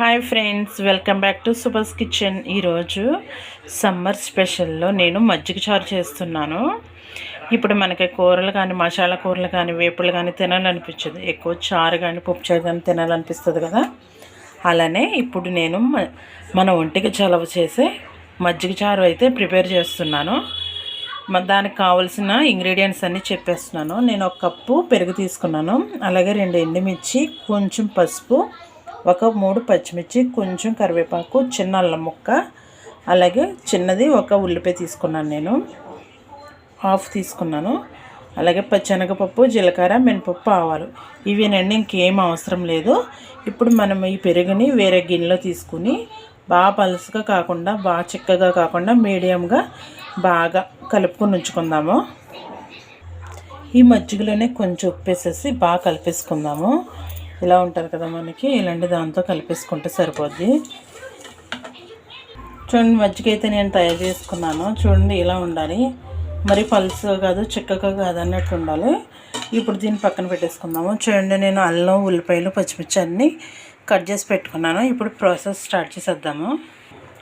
Hi friends welcome back to Subhas kitchen. ఈరోజు summer స్పెషల్లో నేను మజ్జిగ చారు చేస్తున్నాను. ఇప్పుడు మనకి కూరలు కానీ మసాలా కూరలు కానీ వేపులు కానీ తినాలనిపించదు. ఎక్కువ చారు కానీ పప్పు చారు కానీ తినాలనిపిస్తుంది కదా. అలానే ఇప్పుడు నేను మన ఒంటికి చలవ చేసే మజ్జిగ చారు అయితే ప్రిపేర్ చేస్తున్నాను. దానికి కావాల్సిన ఇంగ్రీడియంట్స్ అన్నీ చెప్పేస్తున్నాను. నేను ఒక కప్పు పెరుగు తీసుకున్నాను. అలాగే రెండు ఎండుమిర్చి కొంచెం పసుపు ఒక మూడు పచ్చిమిర్చి కొంచెం కరివేపాకు చిన్న అల్లం ముక్క అలాగే చిన్నది ఒక ఉల్లిపాయ తీసుకున్నాను నేను. హాఫ్ తీసుకున్నాను. అలాగే పచ్చెనగపప్పు జీలకర్ర మినపప్పు ఆవాలు. ఇవేనండి ఇంకేం అవసరం లేదు. ఇప్పుడు మనం ఈ పెరుగుని వేరే గిన్నెలో తీసుకుని బాగా పలుసుగా కాకుండా బాగా చిక్కగా కాకుండా మీడియంగా బాగా కలుపుకొని ఉంచుకుందాము. ఈ మజ్జిగలోనే కొంచెం ఉప్పేసేసి బాగా కలిపేసుకుందాము. ఇలా ఉంటారు కదా మనకి ఇలాంటి దాంతో కలిపేసుకుంటే సరిపోద్ది. చూడండి మజ్జిగ అయితే నేను తయారు చేసుకున్నాను. చూడండి ఇలా ఉండాలి. మరి పల్స్ కాదు చిక్కగా కాదు అన్నట్టు ఉండాలి. ఇప్పుడు దీన్ని పక్కన పెట్టేసుకుందాము. చూడండి నేను అల్లం ఉల్లిపాయలు పచ్చిమిర్చి అన్నీ కట్ చేసి పెట్టుకున్నాను. ఇప్పుడు ప్రాసెస్ స్టార్ట్ చేసేద్దాము.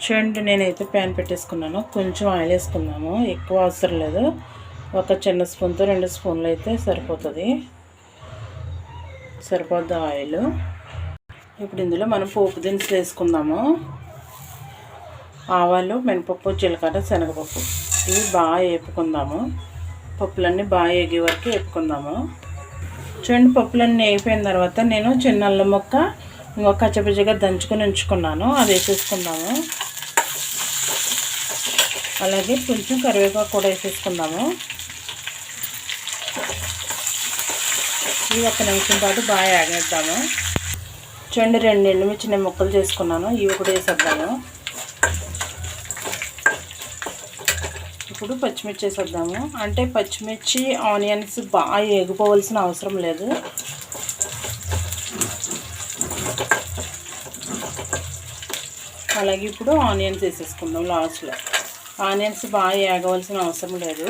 చూడండి నేనైతే ప్యాన్ పెట్టేసుకున్నాను. కొంచెం ఆయిల్ వేసుకున్నాము ఎక్కువ అవసరం లేదు. ఒక చిన్న స్పూన్తో రెండు స్పూన్లు అయితే సరిపోతుంది. సరిపోద్ది ఆయిల్ ఇప్పుడు ఇందులో మనం పోపు దినుసులు వేసుకుందాము. ఆవాలు మినపప్పు జీలకర్ర శనగపప్పు. ఇవి బాగా వేపుకుందాము. పప్పులన్నీ బాగా వేగే వరకు వేపుకుందాము. చూడండి పప్పులన్నీ వేయిపోయిన తర్వాత నేను చిన్న అల్లం మొక్క ఇంకొక కచ్చపిచ్చగా దంచుకొని ఉంచుకున్నాను. అది వేసేసుకుందాము. అలాగే కొంచెం కరివేపాకు కూడా వేసేసుకుందాము. ఇది ఒక నిమిషం పాటు బాగా ఆగేద్దాము చూడండి రెండు ఎండుమిర్చి నేను ముక్కలు చేసుకున్నాను. ఇవి కూడా వేసేద్దాము. ఇప్పుడు పచ్చిమిర్చి వేసేద్దాము. అంటే పచ్చిమిర్చి ఆనియన్స్ బాగా ఎగిపోవలసిన అవసరం లేదు. అలాగే ఇప్పుడు ఆనియన్స్ వేసేసుకుందాం లాస్ట్లో. ఆనియన్స్ బాగా ఏగవలసిన అవసరం లేదు.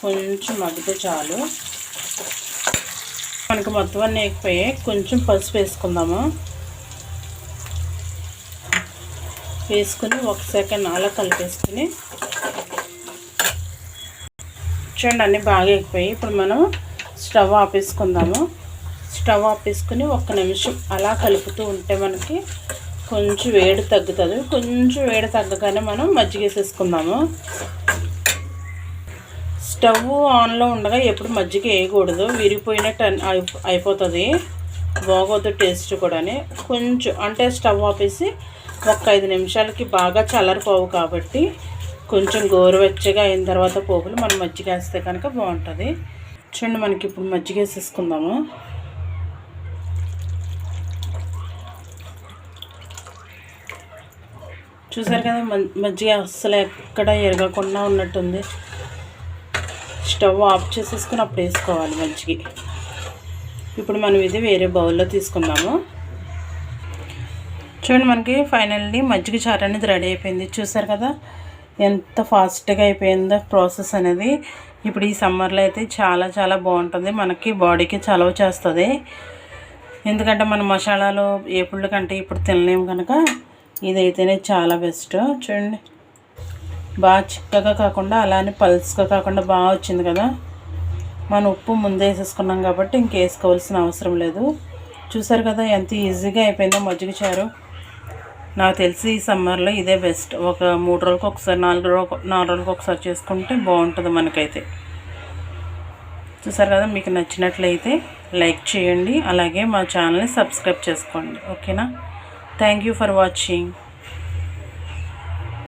కొంచెం మగ్గితే చాలు. మనకు మొత్తం అన్నీ ఎక్కిపోయాయి కొంచెం పసుపు వేసుకుందాము. వేసుకుని ఒక సెకండ్ అలా కలిపేసుకుని చూడండి అన్నీ బాగా ఎక్కిపోయాయి ఇప్పుడు మనం స్టవ్ ఆపేసుకుందాము. స్టవ్ ఆపేసుకుని ఒక్క నిమిషం అలా కలుపుతూ ఉంటే మనకి కొంచెం వేడి తగ్గుతుంది. కొంచెం వేడి తగ్గగానే మనం మజ్జిగ వేసేసుకుందాము. స్టవ్ ఆన్లో ఉండగా ఎప్పుడు మజ్జిగ వేయకూడదు. విరిగిపోయినట్టు అయిపోతుంది. బాగోదు టేస్ట్ కూడా కొంచెం అంటే స్టవ్ ఆపేసి ఒక ఐదు నిమిషాలకి బాగా చల్లరిపోవు కాబట్టి కొంచెం గోరువెచ్చగా అయిన తర్వాత పోపులు మనం మజ్జిగ వేస్తే కనుక బాగుంటుంది. చూడండి మనకి ఇప్పుడు మజ్జిగ వేసేసుకుందాము. చూసారు కదా మజ్జిగ అస్సలు ఎక్కడ ఎరగకుండా ఉన్నట్టుంది. స్టవ్ ఆఫ్ చేసేసుకుని అప్పుడు వేసుకోవాలి మజ్జిగ ఇప్పుడు మనం ఇది వేరే బౌల్లో తీసుకుందాము. చూడండి మనకి ఫైనల్లీ మజ్జిగ చారు అనేది రెడీ అయిపోయింది. చూసారు కదా ఎంత ఫాస్ట్గా అయిపోయిందో ప్రాసెస్ అనేది. ఇప్పుడు ఈ సమ్మర్లో అయితే చాలా చాలా బాగుంటుంది. మనకి బాడీకి చలవ చేస్తుంది. ఎందుకంటే మన మసాలాలు ఏపుళ్ళ కంటే ఇప్పుడు తినలేము కనుక ఇదైతేనే చాలా బెస్ట్. చూడండి. బాగా చిక్కగా కాకుండా అలానే పల్స్గా కాకుండా బాగా వచ్చింది కదా. మనం ఉప్పు ముందే వేసేసుకున్నాం కాబట్టి ఇంకేసుకోవాల్సిన అవసరం లేదు. చూసారు కదా ఎంత ఈజీగా అయిపోయిందో మజ్జిగ చారు. నాకు తెలిసి ఈ సమ్మర్లో ఇదే బెస్ట్. ఒక మూడు రోజులకు ఒకసారి నాలుగు రోజు నాలుగు రోజులకు ఒకసారి చేసుకుంటే బాగుంటుంది మనకైతే. చూసారు కదా మీకు నచ్చినట్లయితే లైక్ చేయండి. అలాగే మా ఛానల్ని సబ్స్క్రైబ్ చేసుకోండి. ఓకేనా? Thank for watching.